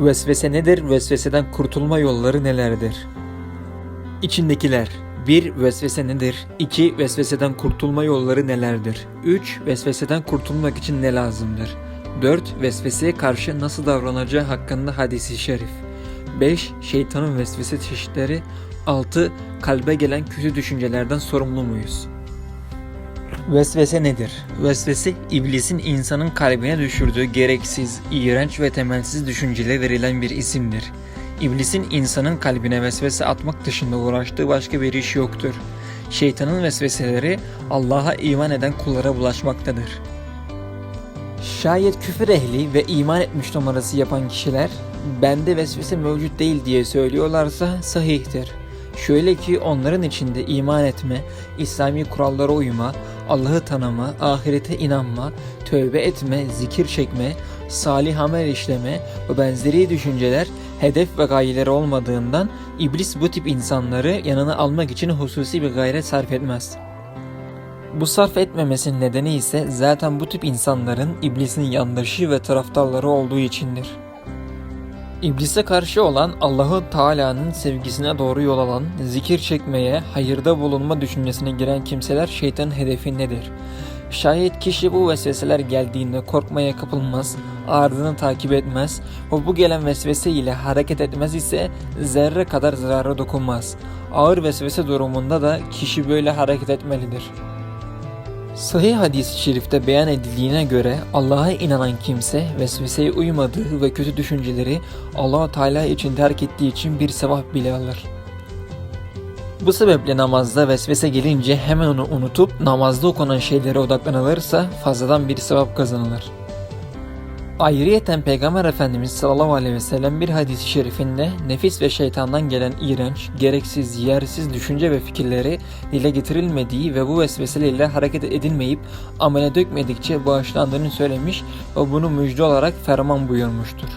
Vesvese nedir? Vesveseden kurtulma yolları nelerdir? İçindekiler 1. Vesvese nedir? 2. Vesveseden kurtulma yolları nelerdir? 3. Vesveseden kurtulmak için ne lazımdır? 4. Vesveseye karşı nasıl davranacağı hakkında hadisi şerif 5. Şeytanın vesvese çeşitleri 6. Kalbe gelen kötü düşüncelerden sorumlu muyuz? Vesvese nedir? Vesvese, iblisin insanın kalbine düşürdüğü gereksiz, iğrenç ve temelsiz düşüncelere verilen bir isimdir. İblisin insanın kalbine vesvese atmak dışında uğraştığı başka bir iş yoktur. Şeytanın vesveseleri Allah'a iman eden kullara bulaşmaktadır. Şayet küfür ehli ve iman etmiş numarası yapan kişiler bende vesvese mevcut değil diye söylüyorlarsa sahihtir. Şöyle ki onların içinde iman etme, İslami kurallara uyma, Allah'ı tanıma, ahirete inanma, tövbe etme, zikir çekme, salih amel işleme ve benzeri düşünceler hedef ve gayeleri olmadığından iblis bu tip insanları yanına almak için hususi bir gayret sarf etmez. Bu sarf etmemesinin nedeni ise zaten bu tip insanların iblisin yandaşı ve taraftarları olduğu içindir. İblise karşı olan Allahu Teala'nın sevgisine doğru yol alan, zikir çekmeye, hayırda bulunma düşüncesine giren kimseler şeytanın hedefindedir. Şayet kişi bu vesveseler geldiğinde korkmaya kapılmaz, ardını takip etmez ve bu gelen vesvese ile hareket etmez ise zerre kadar zarara dokunmaz. Ağır vesvese durumunda da kişi böyle hareket etmelidir. Sahih hadis-i şerifte beyan edildiğine göre Allah'a inanan kimse vesveseye uymadığı ve kötü düşünceleri Allah Teala için terk ettiği için bir sevap bile alır. Bu sebeple namazda vesvese gelince hemen onu unutup namazda okunan şeylere odaklanılırsa fazladan bir sevap kazanılır. Ayrıyeten Peygamber Efendimiz sallallahu aleyhi ve sellem bir hadis-i şerifinde nefis ve şeytandan gelen iğrenç, gereksiz, yersiz düşünce ve fikirleri dile getirilmediği ve bu vesveselerle hareket edilmeyip amele dökmedikçe bağışlandığını söylemiş ve bunu müjde olarak ferman buyurmuştur.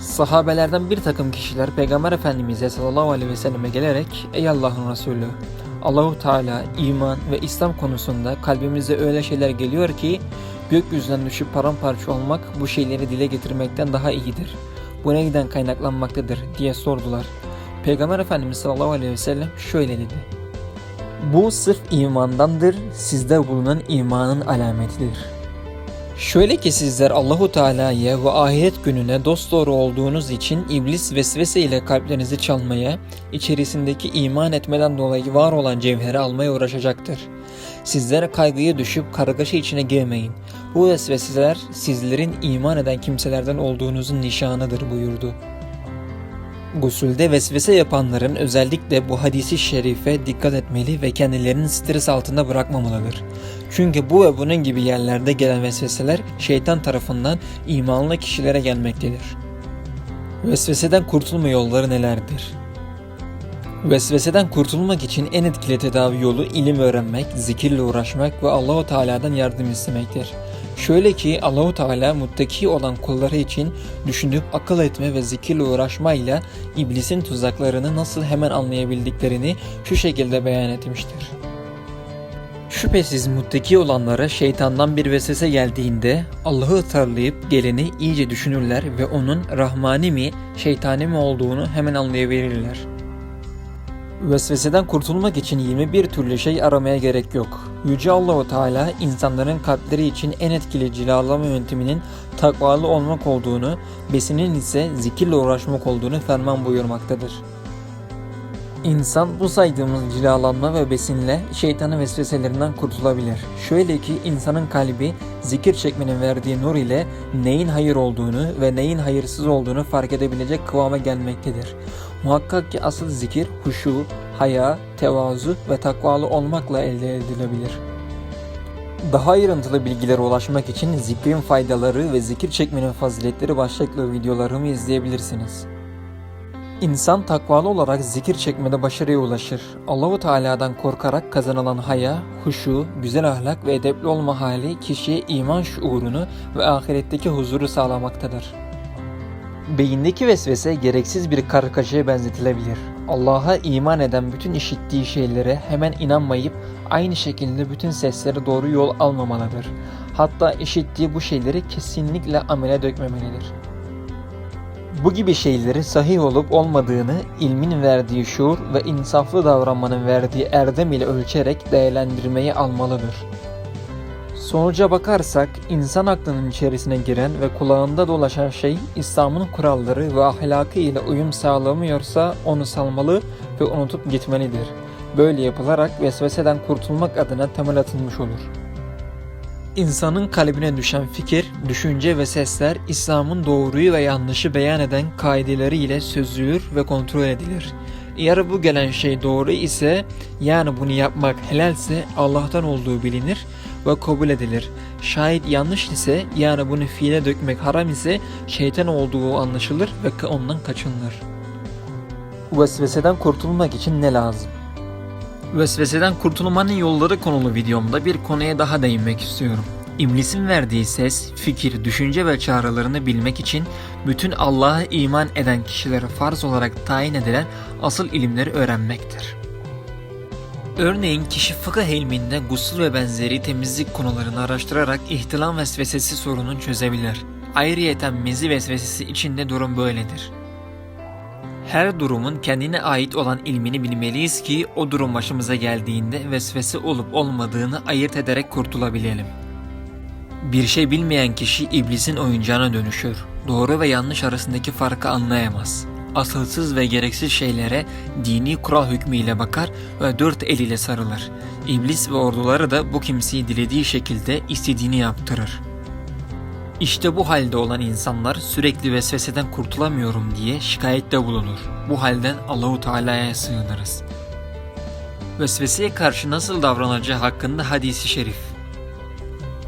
Sahabelerden bir takım kişiler Peygamber Efendimiz'e sallallahu aleyhi ve selleme gelerek Ey Allah'ın Resulü Allahu Teala iman ve İslam konusunda kalbimize öyle şeyler geliyor ki gökyüzünden düşüp paramparça olmak bu şeyleri dile getirmekten daha iyidir. Bu neyden kaynaklanmaktadır diye sordular. Peygamber Efendimiz sallallahu aleyhi ve sellem şöyle dedi. Bu sırf imandandır, sizde bulunan imanın alametidir. Şöyle ki sizler Allahu Teala'ya ve ahiret gününe dosdoğru olduğunuz için iblis vesvese ile kalplerinizi çalmaya, içerisindeki iman etmeden dolayı var olan cevheri almaya uğraşacaktır. Sizler kaygıya düşüp kargaşa içine girmeyin. Bu vesveseler sizlerin iman eden kimselerden olduğunuzun nişanıdır buyurdu. Gusülde vesvese yapanların özellikle bu hadisi şerife dikkat etmeli ve kendilerini stres altında bırakmamalıdır. Çünkü bu ve bunun gibi yerlerde gelen vesveseler şeytan tarafından imanlı kişilere gelmektedir. Vesveseden kurtulma yolları nelerdir? Vesveseden kurtulmak için en etkili tedavi yolu ilim öğrenmek, zikirle uğraşmak ve Allahu Teala'dan yardım istemektir. Şöyle ki Allahu Teala muttaki olan kulları için düşünüp akıl etme ve zikirle uğraşmayla iblisin tuzaklarını nasıl hemen anlayabildiklerini şu şekilde beyan etmiştir. Şüphesiz muttaki olanlara şeytandan bir vesvese geldiğinde Allah'ı hatırlayıp geleni iyice düşünürler ve onun rahmani mi, şeytani mi olduğunu hemen anlayabilirler. Vesveseden kurtulmak için 21 türlü şey aramaya gerek yok. Yüce Allahu Teala insanların kalpleri için en etkili cilalama yönteminin takvalı olmak olduğunu, besinin ise zikirle uğraşmak olduğunu ferman buyurmaktadır. İnsan bu saydığımız cilalanma ve besinle şeytanın vesveselerinden kurtulabilir. Şöyle ki insanın kalbi zikir çekmenin verdiği nur ile neyin hayır olduğunu ve neyin hayırsız olduğunu fark edebilecek kıvama gelmektedir. Muhakkak ki asıl zikir huşu, haya, tevazu ve takvalı olmakla elde edilebilir. Daha ayrıntılı bilgilere ulaşmak için zikrin faydaları ve zikir çekmenin faziletleri başlıklı videolarımı izleyebilirsiniz. İnsan takvalı olarak zikir çekmede başarıya ulaşır. Allahu Teala'dan korkarak kazanılan haya, huşu, güzel ahlak ve edepli olma hali kişiye iman şuurunu ve ahiretteki huzuru sağlamaktadır. Beyindeki vesvese gereksiz bir kargaşaya benzetilebilir. Allah'a iman eden bütün işittiği şeylere hemen inanmayıp aynı şekilde bütün seslere doğru yol almamalıdır. Hatta işittiği bu şeyleri kesinlikle amele dökmemelidir. Bu gibi şeyleri sahih olup olmadığını ilmin verdiği şuur ve insaflı davranmanın verdiği erdem ile ölçerek değerlendirmeyi almalıdır. Sonuca bakarsak insan aklının içerisine giren ve kulağında dolaşan şey İslam'ın kuralları ve ahlakı ile uyum sağlamıyorsa onu salmalı ve unutup gitmelidir. Böyle yapılarak vesveseden kurtulmak adına temel atılmış olur. İnsanın kalbine düşen fikir, düşünce ve sesler İslam'ın doğruyu ve yanlışı beyan eden kaideleriyle sözlüyor ve kontrol edilir. Eğer bu gelen şey doğru ise yani bunu yapmak helalse Allah'tan olduğu bilinir ve kabul edilir. Şayet yanlış ise yani bunu fiile dökmek haram ise şeytan olduğu anlaşılır ve ondan kaçınılır. Vesveseden kurtulmak için ne lazım? Vesveseden kurtulmanın yolları konulu videomda bir konuya daha değinmek istiyorum. İblisin verdiği ses, fikir, düşünce ve çağrılarını bilmek için bütün Allah'a iman eden kişilere farz olarak tayin edilen asıl ilimleri öğrenmektir. Örneğin kişi fıkıh ilminde gusül ve benzeri temizlik konularını araştırarak ihtilam vesvesesi sorununu çözebilir. Ayrıyeten mezi vesvesesi içinde durum böyledir. Her durumun kendine ait olan ilmini bilmeliyiz ki o durum başımıza geldiğinde vesvese olup olmadığını ayırt ederek kurtulabilelim. Bir şey bilmeyen kişi iblisin oyuncağına dönüşür. Doğru ve yanlış arasındaki farkı anlayamaz. Asılsız ve gereksiz şeylere dini kural hükmüyle bakar ve dört eliyle sarılır. İblis ve orduları da bu kimseyi dilediği şekilde istediğini yaptırır. İşte bu halde olan insanlar sürekli vesveseden kurtulamıyorum diye şikayette bulunur. Bu halden Allahu Teala'ya sığınırız. Vesveseye karşı nasıl davranacağı hakkında hadisi şerif.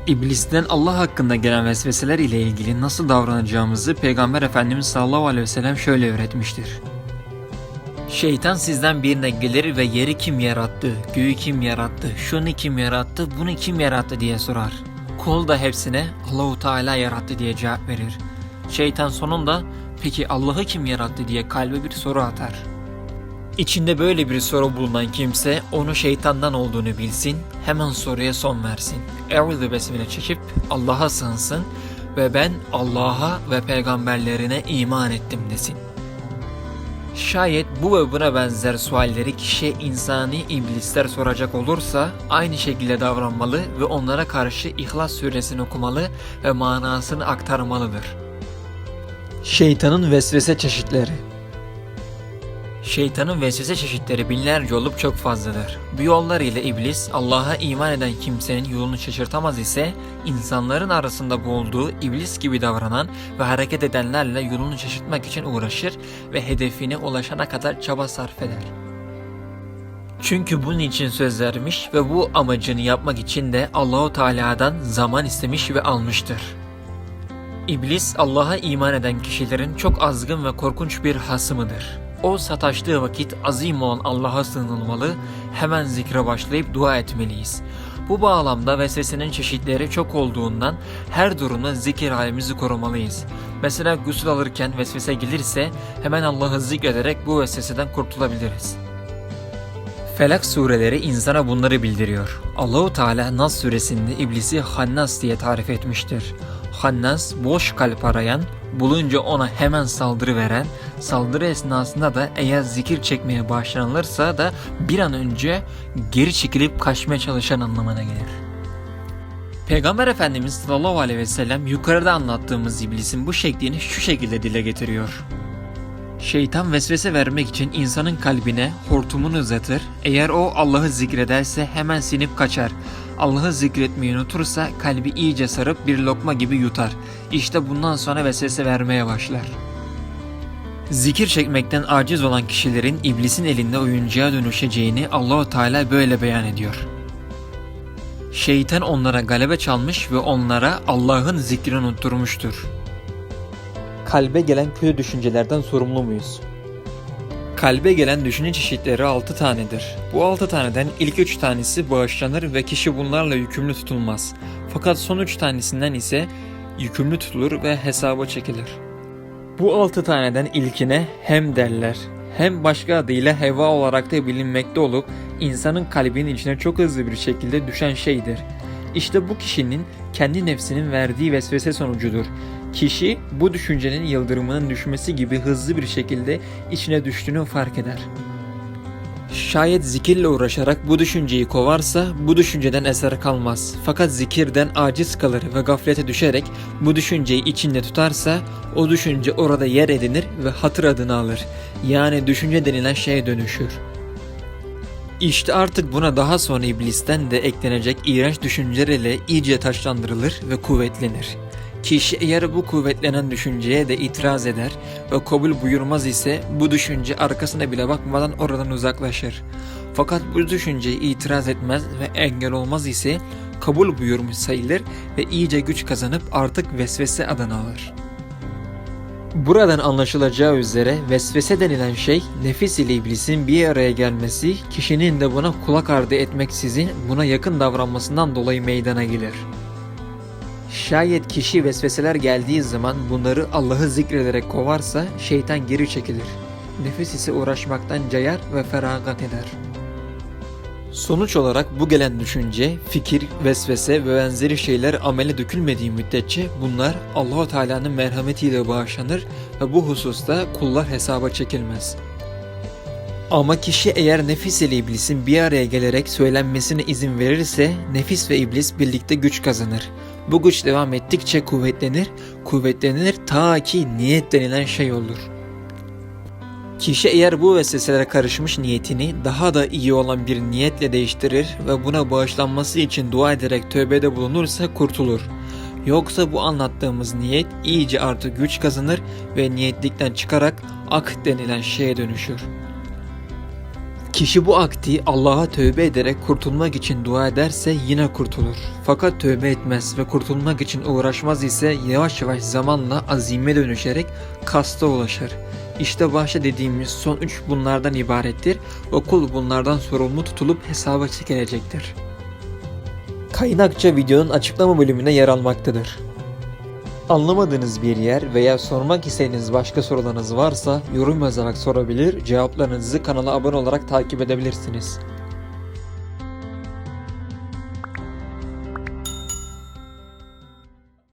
İblisten Allah hakkında gelen vesveseler ile ilgili nasıl davranacağımızı Peygamber Efendimiz sallallahu aleyhi ve sellem şöyle öğretmiştir. Şeytan sizden birine gelir ve yeri kim yarattı, göğü kim yarattı, şunu kim yarattı, bunu kim yarattı diye sorar. Kul da hepsine Allahu Teala yarattı diye cevap verir. Şeytan sonunda peki Allah'ı kim yarattı diye kalbe bir soru atar. İçinde böyle bir soru bulunan kimse onu şeytandan olduğunu bilsin, hemen soruya son versin. Eûzü besmele çekip Allah'a sığınsın ve ben Allah'a ve peygamberlerine iman ettim desin. Şayet bu ve buna benzer sualleri kişiye insani iblisler soracak olursa aynı şekilde davranmalı ve onlara karşı İhlas suresini okumalı ve manasını aktarmalıdır. Şeytanın vesvese çeşitleri Şeytanın vesvese çeşitleri binlerce olup çok fazladır. Bu yollar ile iblis Allah'a iman eden kimsenin yolunu şaşırtamaz ise insanların arasında bulduğu iblis gibi davranan ve hareket edenlerle yolunu şaşırtmak için uğraşır ve hedefine ulaşana kadar çaba sarf eder. Çünkü bunun için söz vermiş ve bu amacını yapmak için de Allahu Teala'dan zaman istemiş ve almıştır. İblis Allah'a iman eden kişilerin çok azgın ve korkunç bir hasımıdır. O sataştığı vakit azim olan Allah'a sığınılmalı, hemen zikre başlayıp dua etmeliyiz. Bu bağlamda vesvesenin çeşitleri çok olduğundan her durumda zikir halimizi korumalıyız. Mesela gusül alırken vesvese gelirse hemen Allah'ı zikrederek bu vesveseden kurtulabiliriz. Felak sureleri insana bunları bildiriyor. Allahu Teala Nas suresinde iblisi Hannas diye tarif etmiştir. Hannas boş kalp arayan, bulunca ona hemen saldırı veren, saldırı esnasında da eğer zikir çekmeye başlanılırsa da bir an önce geri çekilip kaçmaya çalışan anlamına gelir. Peygamber Efendimiz sallallahu aleyhi ve sellem yukarıda anlattığımız iblisin bu şeklini şu şekilde dile getiriyor. Şeytan vesvese vermek için insanın kalbine hortumunu uzatır. Eğer o Allah'ı zikrederse hemen sinip kaçar. Allah'ı zikretmeyi unutursa kalbi iyice sarıp bir lokma gibi yutar. İşte bundan sonra vesvese vermeye başlar. Zikir çekmekten aciz olan kişilerin iblisin elinde oyuncağa dönüşeceğini Allahu Teala böyle beyan ediyor. Şeytan onlara galebe çalmış ve onlara Allah'ın zikrini unutturmuştur. Kalbe gelen kötü düşüncelerden sorumlu muyuz? Kalbe gelen düşünce çeşitleri 6 tanedir. Bu 6 taneden ilk 3 tanesi bağışlanır ve kişi bunlarla yükümlü tutulmaz. Fakat son 3 tanesinden ise yükümlü tutulur ve hesaba çekilir. Bu 6 taneden ilkine hem derler hem başka adıyla heva olarak da bilinmekte olup insanın kalbinin içine çok hızlı bir şekilde düşen şeydir. İşte bu kişinin kendi nefsinin verdiği vesvese sonucudur. Kişi bu düşüncenin yıldırımının düşmesi gibi hızlı bir şekilde içine düştüğünü fark eder. Şayet zikirle uğraşarak bu düşünceyi kovarsa bu düşünceden eser kalmaz. Fakat zikirden aciz kalır ve gaflete düşerek bu düşünceyi içinde tutarsa o düşünce orada yer edinir ve hatır adını alır. Yani düşünce denilen şeye dönüşür. İşte artık buna daha sonra iblisten de eklenecek iğrenç düşünceler ile iyice taşlandırılır ve kuvvetlenir. Kişi eğer bu kuvvetlenen düşünceye de itiraz eder ve kabul buyurmaz ise bu düşünce arkasına bile bakmadan oradan uzaklaşır. Fakat bu düşünceye itiraz etmez ve engel olmaz ise kabul buyurmuş sayılır ve iyice güç kazanıp artık vesvese adını alır. Buradan anlaşılacağı üzere vesvese denilen şey nefis ile iblisin bir araya gelmesi, kişinin de buna kulak ardı etmeksizin buna yakın davranmasından dolayı meydana gelir. Şayet kişi vesveseler geldiği zaman bunları Allah'ı zikrederek kovarsa şeytan geri çekilir. Nefis ise uğraşmaktan cayar ve feragat eder. Sonuç olarak bu gelen düşünce, fikir, vesvese ve benzeri şeyler amele dökülmediği müddetçe bunlar Allahu Teala'nın merhametiyle bağışlanır ve bu hususta kullar hesaba çekilmez. Ama kişi eğer nefis ile iblisin bir araya gelerek söylenmesine izin verirse nefis ve iblis birlikte güç kazanır. Bu güç devam ettikçe kuvvetlenir, kuvvetlenir ta ki niyet denilen şey olur. Kişi eğer bu vesveselere karışmış niyetini daha da iyi olan bir niyetle değiştirir ve buna bağışlanması için dua ederek tövbede bulunursa kurtulur. Yoksa bu anlattığımız niyet iyice artık güç kazanır ve niyetlikten çıkarak ak denilen şeye dönüşür. Kişi bu akti Allah'a tövbe ederek kurtulmak için dua ederse yine kurtulur. Fakat tövbe etmez ve kurtulmak için uğraşmaz ise yavaş yavaş zamanla azime dönüşerek kasta ulaşır. İşte başta dediğimiz son üç bunlardan ibarettir ve kul bunlardan sorumlu tutulup hesaba çekilecektir. Kaynakça videonun açıklama bölümüne yer almaktadır. Anlamadığınız bir yer veya sormak istediğiniz başka sorularınız varsa yorum yazarak sorabilir, cevaplarınızı kanala abone olarak takip edebilirsiniz.